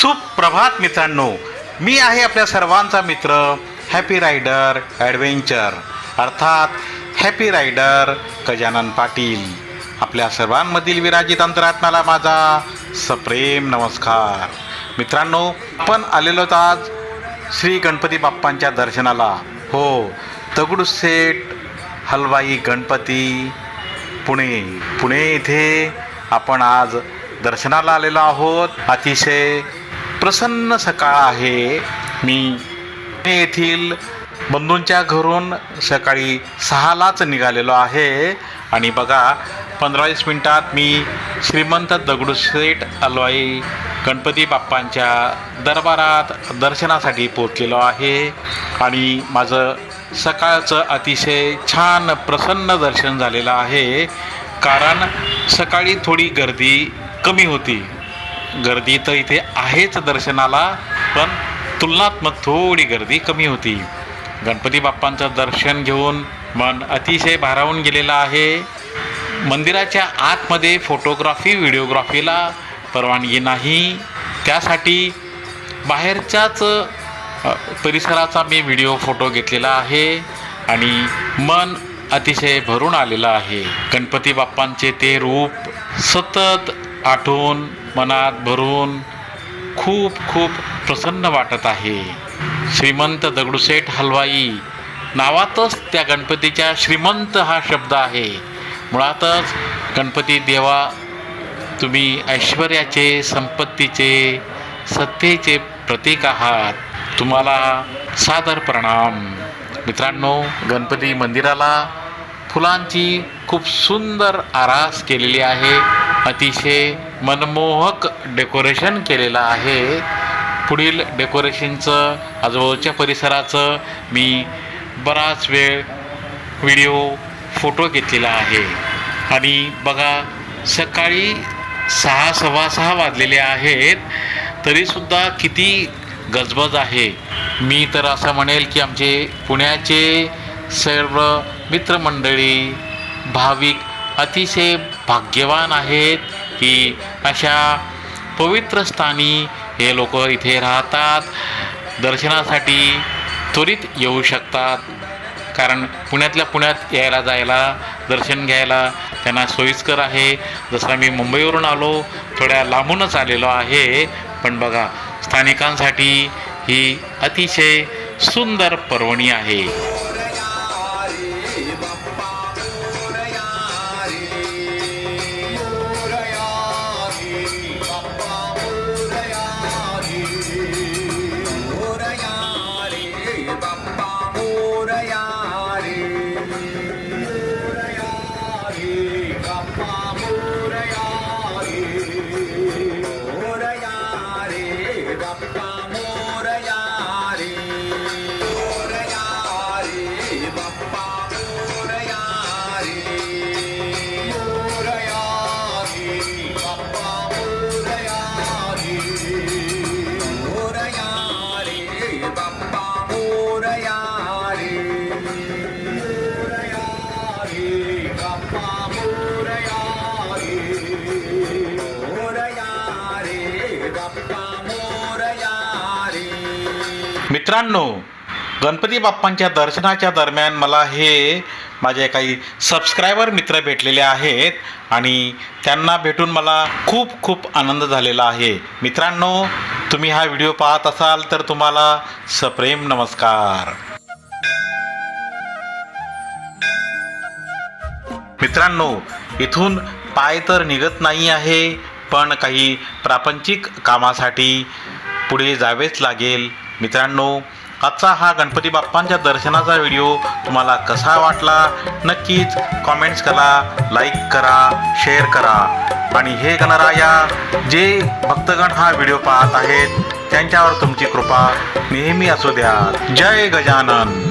सुप्रभात मित्रांनो. मी आहे आपल्या सर्वांचा मित्र हॅपी रायडर ॲडव्हेंचर अर्थात हॅपी रायडर गजानन पाटील. आपल्या सर्वांमधील विराजित अंतरात्म्याला माझा सप्रेम नमस्कार. मित्रांनो आपण आलेलो आज श्री गणपती बाप्पांच्या दर्शनाला. हो दगडूशेठ हलवाई गणपती पुणे. पुणे इथे आपण आज दर्शनाला आलेलो आहोत. अतिशय प्रसन्न सकाळ आहे. मी येथील बंधूंच्या घरून सकाळी सहालाच निघालेलो आहे. आणि बघा पंधरावीस मिनटात मी श्रीमंत दगडूशेठ अलवाई गणपती बाप्पांच्या दरबारात दर्शनासाठी पोचलेलो आहे. आणि माझं सकाळचं अतिशय छान प्रसन्न दर्शन झालेलं आहे. कारण सकाळी थोडी गर्दी कमी होती. गर्दी तर इथे आहेच दर्शनाला पण तुलनात्मक थोडी गर्दी कमी होती. गणपती बाप्पांचं दर्शन घेऊन मन अतिशय भारावून गेलेलं आहे. मंदिराच्या आतमध्ये फोटोग्राफी व्हिडिओग्राफीला परवानगी नाही. त्यासाठी बाहेरच्याच परिसराचा मी व्हिडिओ फोटो घेतलेला आहे आणि मन अतिशय भरून आलेलं आहे. गणपती बाप्पांचे ते रूप सतत आठवून मनात भरून खूप खूप प्रसन्न वाटत आहे. श्रीमंत दगडूशेठ हलवाई नावातच त्या गणपतीच्या श्रीमंत हा शब्द आहे. मुळातच गणपती देवा तुम्ही ऐश्वर्याचे संपत्तीचे सत्तेचे प्रतीक आहात. तुम्हाला सादर प्रणाम. मित्रांनो गणपती मंदिराला फुलांची खूप सुंदर आरास केलेली आहे. अतिशय मनमोहक डेकोरेशन केलेलं आहे. पुढील डेकोरेशनचं आजूबाजूच्या परिसराचं मी बराच वेळ व्हिडिओ फोटो घेतलेला आहे. आणि बघा सकाळी सहा सव्वा सहा वाजलेले आहेत तरीसुद्धा किती गजबज आहे. मी तर असं म्हणेल की आमचे पुण्याचे सर्व मित्रमंडळी भाविक अतिशय भाग्यवान आहेत की अशा पवित्र स्थानी हे लोक इथे राहतात. दर्शनासाठी त्वरित येऊ शकतात. कारण पुण्यातल्या पुण्यात यायला जायला दर्शन घ्यायला त्यांना सोयीस्कर आहे. जसं मी मुंबईवरून आलो थोड्या लांबूनच आलेलो आहे. पण बघा स्थानिकांसाठी ही अतिशय सुंदर पर्वणी आहे. मित्रांनो गणपती बाप्पांच्या दर्शनाच्या दरम्यान मला हे माझे काही सबस्क्रायबर मित्र भेटलेले आहेत आणि त्यांना भेटून मला खूप खूप आनंद झालेला आहे. मित्रांनो तुम्ही हा व्हिडिओ पाहत असाल तर तुम्हाला सप्रेम नमस्कार. मित्रांनो इथून पाय तर निघत नाही आहे पण काही प्रापंचिक कामासाठी पुढे जावेच लागेल. मित्रांनो आजचा हा गणपती बाप्पांच्या दर्शनाचा व्हिडिओ तुम्हाला कसा वाटला नक्कीच कॉमेंट्स करा लाईक करा शेअर करा. आणि हे गणराया जे भक्तगण हा व्हिडिओ पाहत आहेत त्यांच्यावर तुमची कृपा नेहमी असू द्या. जय गजानन.